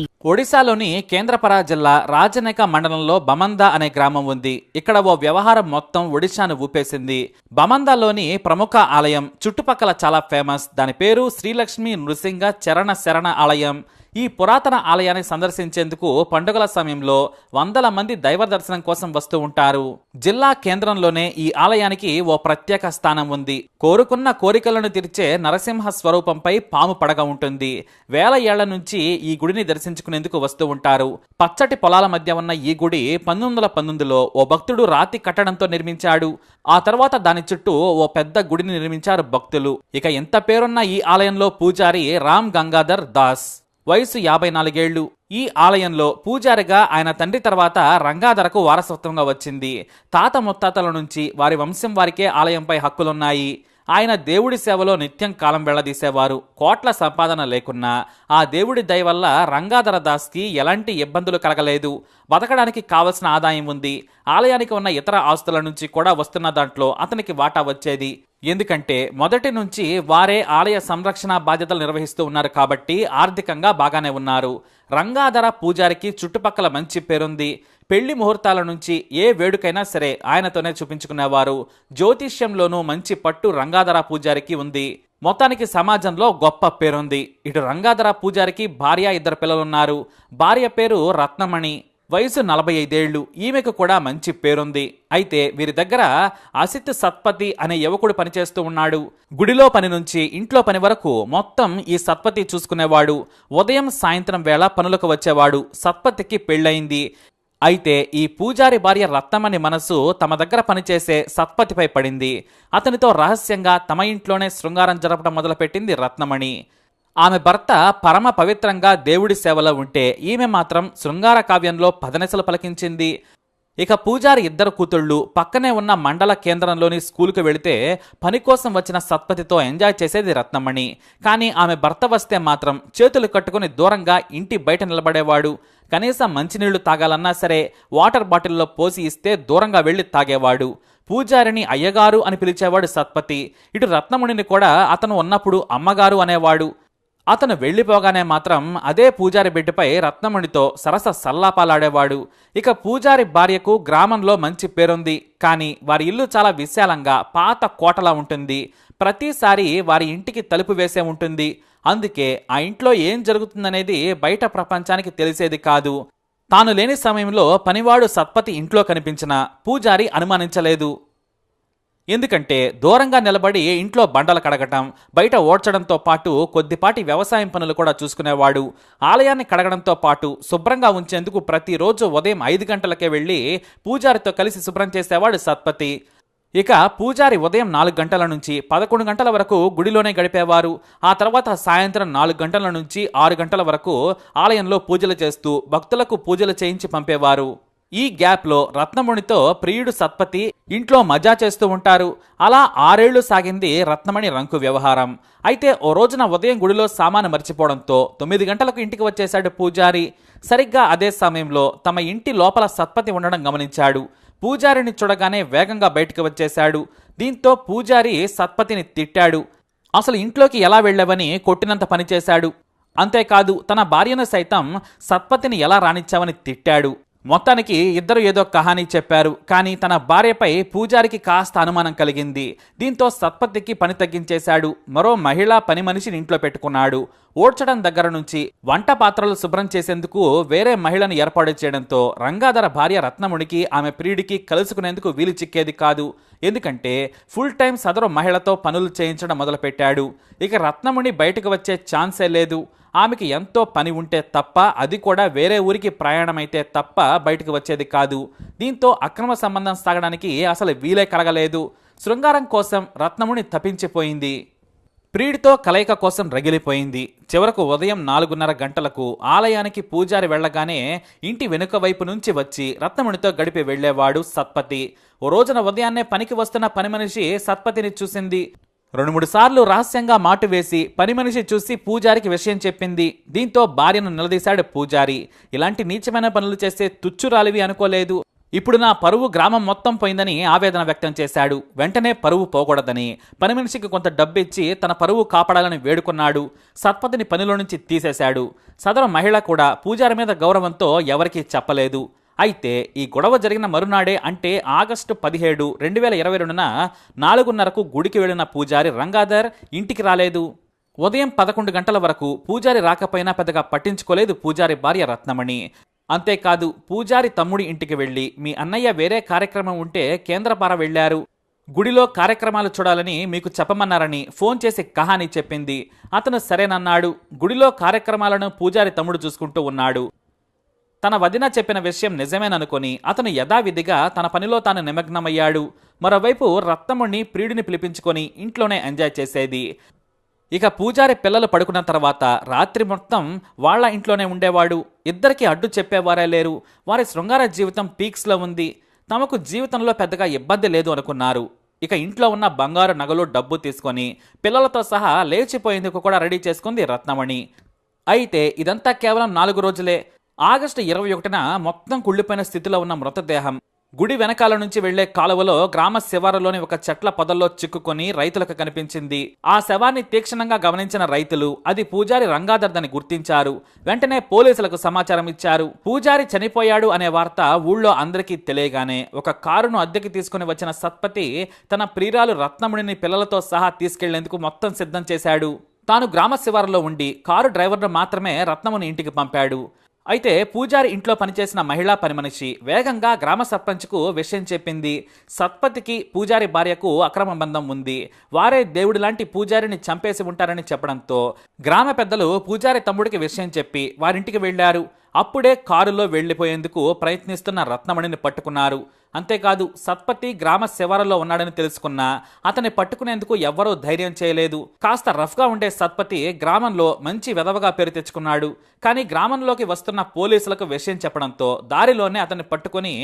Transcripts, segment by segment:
ఒడిశాలోని కేంద్రపర జిల్లా రాజనేక మండలంలో బమందా అనే గ్రామం ఉంది. ఇక్కడ ఓ వ్యవహారం మొత్తం ఒడిశాను ఊపేసింది. బమందాలోని ప్రముఖ ఆలయం చుట్టుపక్కల చాలా ఫేమస్. దాని పేరు శ్రీలక్ష్మి నృసింగ చరణ శరణ ఆలయం. ఈ పురాతన ఆలయాన్ని సందర్శించేందుకు పండుగల సమయంలో వందల మంది దైవ దర్శనం కోసం వస్తూ ఉంటారు. జిల్లా కేంద్రంలోనే ఈ ఆలయానికి ఓ ప్రత్యేక స్థానం ఉంది. కోరుకున్న కోరికలను తీర్చే నరసింహ స్వరూపంపై పాము పడగ ఉంటుంది. వేల ఏళ్ళ నుంచి ఈ గుడిని దర్శించుకునేందుకు వస్తూ ఉంటారు. పచ్చటి పొలాల మధ్య ఉన్న ఈ గుడి పంతొమ్మిది వందల పంతొమ్మిదిలో ఓ భక్తుడు రాతి కట్టడంతో నిర్మించాడు. ఆ తర్వాత దాని చుట్టూ ఓ పెద్ద గుడిని నిర్మించారు భక్తులు. ఇక ఎంత పేరున్న ఈ ఆలయంలో పూజారి రామ్ గంగాధర్ దాస్. వయసు యాభై నాలుగేళ్ళు. ఈ ఆలయంలో పూజారిగా ఆయన తండ్రి తర్వాత రంగాధరకు వారసత్వంగా వచ్చింది. తాత ముత్తాతల నుంచి వారి వంశం వారికే ఆలయంపై హక్కులున్నాయి. ఆయన దేవుడి సేవలో నిత్యం కాలం వెళ్ళదీసేవారు. కోట్ల సంపాదన లేకున్నా ఆ దేవుడి దయ వల్ల రంగాధర దాస్కి ఎలాంటి ఇబ్బందులు కలగలేదు. బతకడానికి కావలసిన ఆదాయం ఉంది. ఆలయానికి ఉన్న ఇతర ఆస్తుల నుంచి కూడా వస్తున్న దాంట్లో అతనికి వాటా వచ్చేది. ఎందుకంటే మొదటి నుంచి వారే ఆలయ సంరక్షణ బాధ్యతలు నిర్వహిస్తూ ఉన్నారు కాబట్టి ఆర్థికంగా బాగానే ఉన్నారు. రంగాధర పూజారికి చుట్టుపక్కల మంచి పేరుంది. పెళ్ళి ముహూర్తాల నుంచి ఏ వేడుకైనా సరే ఆయనతోనే చూపించుకునేవారు. జ్యోతిష్యంలోనూ మంచి పట్టు రంగాధర పూజారికి ఉంది. మొత్తానికి సమాజంలో గొప్ప పేరుంది. ఇటు రంగాధర పూజారికి భార్య ఇద్దరు పిల్లలున్నారు. భార్య పేరు రత్నమణి. వయసు నలభై ఐదేళ్ళు ఈమెకు కూడా మంచి పేరుంది. అయితే వీరి దగ్గర అసిత్ సత్పతి అనే యువకుడు పనిచేస్తూ ఉన్నాడు. గుడిలో పని నుంచి ఇంట్లో పని వరకు మొత్తం ఈ సత్పతి చూసుకునేవాడు. ఉదయం సాయంత్రం వేళ పనులకు వచ్చేవాడు. సత్పతికి పెళ్ళయింది. అయితే ఈ పూజారి భార్య రత్నమణి మనసు తమ దగ్గర పనిచేసే సత్పతిపై పడింది. అతనితో రహస్యంగా తమ ఇంట్లోనే శృంగారం జరపడం మొదలుపెట్టింది రత్నమణి. ఆమె భర్త పరమ పవిత్రంగా దేవుడి సేవలో ఉంటే ఈమె మాత్రం శృంగార కావ్యంలో పదనెసలు పలికించింది. ఇక పూజారి ఇద్దరు కూతుళ్ళు పక్కనే ఉన్న మండల కేంద్రంలోని స్కూలుకు వెళితే పని కోసం వచ్చిన సత్పతితో ఎంజాయ్ చేసేది రత్నమణి. కానీ ఆమె భర్త వస్తే మాత్రం చేతులు కట్టుకుని దూరంగా ఇంటి బయట నిలబడేవాడు. కనీసం మంచినీళ్ళు తాగాలన్నా సరే వాటర్ బాటిల్లో పోసి ఇస్తే దూరంగా వెళ్ళి తాగేవాడు. పూజారిని అయ్యగారు అని పిలిచేవాడు సత్పతి. ఇటు రత్నమునిని కూడా అతను ఉన్నప్పుడు అమ్మగారు అనేవాడు. అతను వెళ్ళిపోగానే మాత్రం అదే పూజారి బిడ్డపై రత్నమణితో సరస సల్లాపాలాడేవాడు. ఇక పూజారి భార్యకు గ్రామంలో మంచి పేరుంది. కానీ వారి ఇల్లు చాలా విశాలంగా పాత కోటలా ఉంటుంది. ప్రతిసారి వారి ఇంటికి తలుపు వేసే ఉంటుంది. అందుకే ఆ ఇంట్లో ఏం జరుగుతుందనేది బయట ప్రపంచానికి తెలిసేది కాదు. తాను లేని సమయంలో పనివాడు సత్పతి ఇంట్లో కనిపించిన పూజారి అనుమానించలేదు. ఎందుకంటే దూరంగా నిలబడి ఇంట్లో బండలు కడగటం బయట ఓడ్చడంతో పాటు కొద్దిపాటి వ్యవసాయం పనులు కూడా చూసుకునేవాడు. ఆలయాన్ని కడగడంతో పాటు శుభ్రంగా ఉంచేందుకు ప్రతిరోజు ఉదయం ఐదు గంటలకే వెళ్ళి పూజారితో కలిసి శుభ్రం చేసేవాడు సత్పతి. ఇక పూజారి ఉదయం నాలుగు గంటల నుంచి పదకొండు గంటల వరకు గుడిలోనే గడిపేవారు. ఆ తర్వాత సాయంత్రం నాలుగు గంటల నుంచి ఆరు గంటల వరకు ఆలయంలో పూజలు చేస్తూ భక్తులకు పూజలు చేయించి పంపేవారు. ఈ గ్యాప్లో రత్నమణితో ప్రియుడు సత్పతి ఇంట్లో మజా చేస్తూ ఉంటారు. అలా ఆరేళ్ళు సాగింది రత్నమణి రంకు వ్యవహారం. అయితే ఓ రోజున ఉదయం గుడిలో సామాను మర్చిపోవడంతో తొమ్మిది గంటలకు ఇంటికి వచ్చేశాడు పూజారి. సరిగ్గా అదే సమయంలో తమ ఇంటి లోపల సత్పతి ఉండడం గమనించాడు. పూజారిని చూడగానే వేగంగా బయటకు వచ్చేశాడు. దీంతో పూజారి సత్పతిని తిట్టాడు. అసలు ఇంట్లోకి ఎలా వెళ్ళావని కొట్టినంత పనిచేశాడు అంతేకాదు తన భార్యను సైతం సత్పతిని ఎలా రాణించావని తిట్టాడు. మొత్తానికి ఇద్దరు ఏదో కహానీ చెప్పారు కానీ తన భార్యపై పూజారికి కాస్త అనుమానం కలిగింది. దీంతో సత్పతికి పని తగ్గించేశాడు. మరో మహిళా పని మనిషిని ఇంట్లో పెట్టుకున్నాడు. ఓడ్చడం దగ్గర నుంచి వంట పాత్రలు శుభ్రం చేసేందుకు వేరే మహిళను ఏర్పాటు చేయడంతో రంగాధర భార్య రత్నముడికి ఆమె ప్రియుడికి కలుసుకునేందుకు వీలు చిక్కేది కాదు. ఎందుకంటే ఫుల్ టైం సదరు మహిళతో పనులు చేయించడం మొదలుపెట్టాడు. ఇక రత్నముని బయటకు వచ్చే ఛాన్సే లేదు. ఆమెకి ఎంతో పని ఉంటే తప్ప అది కూడా వేరే ఊరికి ప్రయాణమైతే తప్ప బయటకు వచ్చేది కాదు. దీంతో అక్రమ సంబంధం సాగడానికి అసలు వీలే కలగలేదు. శృంగారం కోసం రత్నముని తప్పించిపోయింది. ప్రియుడితో కలయిక కోసం రగిలిపోయింది. చివరకు ఉదయం నాలుగున్నర గంటలకు ఆలయానికి పూజారి వెళ్ళగానే ఇంటి వెనుక వైపు నుంచి వచ్చి రత్నమునితో గడిపి వెళ్ళేవాడు సత్పతి. ఓ రోజున ఉదయాన్నే పనికి వస్తున్న పని మనిషి సత్పతిని చూసింది. రెండు మూడు సార్లు రహస్యంగా మాటు వేసి పని మనిషి చూసి పూజారికి విషయం చెప్పింది. దీంతో భార్యను నిలదీశాడు పూజారి. ఇలాంటి నీచమైన పనులు చేసే తుచ్చురాలివి అనుకోలేదు. ఇప్పుడు నా పరువు గ్రామం మొత్తం పోయిందని ఆవేదన వ్యక్తం చేశాడు. వెంటనే పరువు పోకూడదని. పని మనిషికి కొంత డబ్బిచ్చి తన పరువు కాపాడాలని వేడుకున్నాడు. సత్పతిని పనిలో నుంచి తీసేశాడు. సదరు మహిళ కూడా పూజారి మీద గౌరవంతో ఎవరికీ చెప్పలేదు. అయితే ఈ గొడవ జరిగిన మరునాడే అంటే ఆగస్టు పదిహేడు రెండు వేల ఇరవై రెండున నాలుగున్నరకు గుడికి వెళ్ళిన పూజారి రంగాధర్ ఇంటికి రాలేదు. ఉదయం పదకొండు గంటల వరకు పూజారి రాకపోయినా పెద్దగా పట్టించుకోలేదు పూజారి భార్య రత్నమణి. అంతేకాదు పూజారి తమ్ముడి ఇంటికి వెళ్ళి మీ అన్నయ్య వేరే కార్యక్రమం ఉంటే కేంద్రపార వెళ్ళారు గుడిలో కార్యక్రమాలు చూడాలని మీకు చెప్పమన్నారని ఫోన్ చేసి కహాని చెప్పింది. అతను సరేనన్నాడు. గుడిలో కార్యక్రమాలను పూజారి తమ్ముడు చూసుకుంటూ ఉన్నాడు. తన వదిన చెప్పిన విషయం నిజమేననుకొని అతను యథావిధిగా తన పనిలో తాను నిమగ్నమయ్యాడు. మరోవైపు రత్నముణ్ణి ప్రియుడిని పిలిపించుకొని ఇంట్లోనే ఎంజాయ్ చేసేది. ఇక పూజారి పిల్లలు పడుకున్న తర్వాత రాత్రి మొత్తం వాళ్ళ ఇంట్లోనే ఉండేవాడు. ఇద్దరికి అడ్డు చెప్పేవారే లేరు. వారి శృంగార జీవితం పీక్స్లో ఉంది. తమకు జీవితంలో పెద్దగా ఇబ్బంది లేదు అనుకున్నారు. ఇక ఇంట్లో ఉన్న బంగారు నగలు డబ్బు తీసుకొని పిల్లలతో సహా లేచిపోయేందుకు కూడా రెడీ చేసుకుంది రత్నమణి. అయితే ఇదంతా కేవలం నాలుగు రోజులే. ఆగస్టు ఇరవై ఒకటిన మొత్తం కుళ్ళిపోయిన స్థితిలో ఉన్న మృతదేహం గుడి వెనకాల నుంచి వెళ్ళే కాలువలో గ్రామ శివారులోని ఒక చెట్ల పొదల్లో చిక్కుకొని రైతులకు కనిపించింది. ఆ శవాన్ని తీక్షణంగా గమనించిన రైతులు అది పూజారి రంగాధర్దని గుర్తించారు. వెంటనే పోలీసులకు సమాచారం ఇచ్చారు. పూజారి చనిపోయాడు అనే వార్త ఊళ్ళో అందరికీ తెలియగానే ఒక కారును అద్దెకి తీసుకుని వచ్చిన సత్పతి తన ప్రియురాలు రత్నముడిని పిల్లలతో సహా తీసుకెళ్ళేందుకు మొత్తం సిద్ధం చేశాడు. తాను గ్రామ శివారులో ఉండి కారు డ్రైవర్ను మాత్రమే రత్నముని ఇంటికి పంపాడు. అయితే పూజారి ఇంట్లో పనిచేసిన మహిళా పనిమనిషి వేగంగా గ్రామ సర్పంచ్కు విషయం చెప్పింది. సత్పతికి పూజారి భార్యకు అక్రమ బంధం ఉంది. వారే దేవుడి లాంటి పూజారిని చంపేసి ఉంటారని చెప్పడంతో గ్రామ పెద్దలు పూజారి తమ్ముడికి విషయం చెప్పి వారింటికి వెళ్ళారు అప్పుడే కారులో వెళ్ళిపోయేందుకు ప్రయత్నిస్తున్న రత్నమణిని పట్టుకున్నారు. అంతేకాదు సత్పతి గ్రామ శివారలో ఉన్నాడని తెలుసుకున్నా అతన్ని పట్టుకునేందుకు ఎవ్వరూ ధైర్యం చేయలేదు. కాస్త రఫ్గా ఉండే సత్పతి గ్రామంలో మంచి వెధవగా పేరు తెచ్చుకున్నాడు. కానీ గ్రామంలోకి వస్తున్న పోలీసులకు విషయం చెప్పడంతో దారిలోనే అతన్ని పట్టుకొని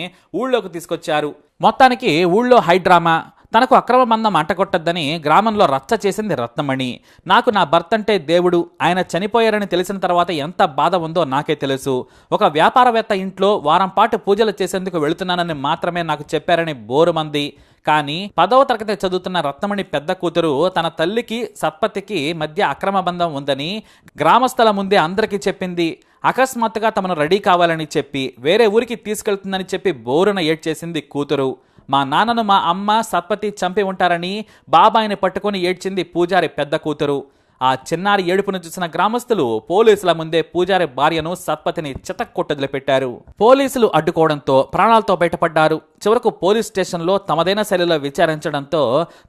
ఊళ్ళోకి తీసుకొచ్చారు. మొత్తానికి ఊళ్ళో హైడ్రామా తనకు అక్రమ బంధం అంటగొట్టద్దని గ్రామంలో రచ్చ చేసింది రత్నమణి. నాకు నా భర్త అంటే దేవుడు ఆయన చనిపోయారని తెలిసిన తర్వాత ఎంత బాధ ఉందో నాకే తెలుసు. ఒక వ్యాపారవేత్త ఇంట్లో వారం పాటు పూజలు చేసేందుకు వెళుతున్నానని మాత్రమే నాకు చెప్పారని బోరుమంది. కానీ పదవ తరగతి చదువుతున్న రత్నమణి పెద్ద కూతురు తన తల్లికి సత్పతికి మధ్య అక్రమ బంధం ఉందని గ్రామస్తుల ముందే అందరికీ చెప్పింది. అకస్మాత్తుగా తమను రెడీ కావాలని చెప్పి వేరే ఊరికి తీసుకెళ్తుందని చెప్పి బోరున ఏడ్చేసింది కూతురు. మా నాన్నను మా అమ్మ సత్పతి చంపి ఉంటారని బాబాయిని పట్టుకొని ఏడ్చింది పూజారి పెద్ద కూతురు. ఆ చిన్నారి ఏడుపును చూసిన గ్రామస్తులు పోలీసుల ముందే పూజారి భార్యను సత్పతిని చితక్కొట్టదిలి పెట్టారు. పోలీసులు అడ్డుకోవడంతో ప్రాణాలతో బయటపడ్డారు. చివరకు పోలీస్ స్టేషన్లో తమదైన శైలిలో విచారించడంతో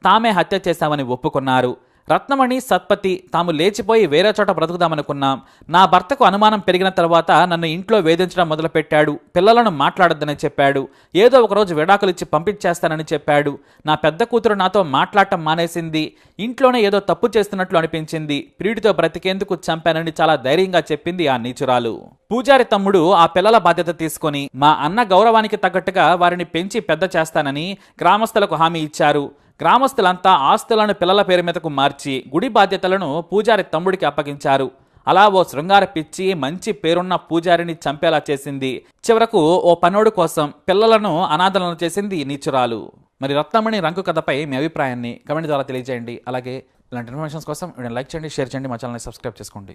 తామే హత్య చేశామని ఒప్పుకున్నారు. రత్నమణి సత్పతి తాము లేచిపోయి వేరే చోట బ్రతుకుదామనుకున్నాం నా భర్తకు అనుమానం పెరిగిన తర్వాత నన్ను ఇంట్లో వేధించడం మొదలుపెట్టాడు. పిల్లలను మాట్లాడొద్దని చెప్పాడు. ఏదో ఒకరోజు విడాకులిచ్చి పంపించేస్తానని చెప్పాడు. నా పెద్ద కూతురు నాతో మాట్లాడటం మానేసింది. ఇంట్లోనే ఏదో తప్పు చేస్తున్నట్లు అనిపించింది. ప్రియుడితో బ్రతికేందుకు చంపానని చాలా ధైర్యంగా చెప్పింది ఆ నీచురాలు. పూజారి తమ్ముడు ఆ పిల్లల బాధ్యత తీసుకొని మా అన్న గౌరవానికి తగ్గట్టుగా వారిని పెంచి పెద్ద చేస్తానని గ్రామస్తులకు హామీ ఇచ్చారు. గ్రామస్తులంతా ఆస్తులను పిల్లల పేరు మీదకు మార్చి గుడి బాధ్యతలను పూజారి తమ్ముడికి అప్పగించారు. అలా ఓ శృంగార పిచ్చి మంచి పేరున్న పూజారిని చంపేలా చేసింది. చివరకు ఓ పనోడు కోసం పిల్లలను అనాథలను చేసింది నీచురాలు. మరి రత్నమణి రంగు కథపై మీ అభిప్రాయాన్ని కమెంట్ ద్వారా తెలియజేయండి. అలాగే ఇలాంటి ఇన్ఫర్మేషన్స్ కోసం వీడియో లైక్ చేయండి షేర్ చేయండి మా ఛానల్ని సబ్స్క్రైబ్ చేసుకోండి.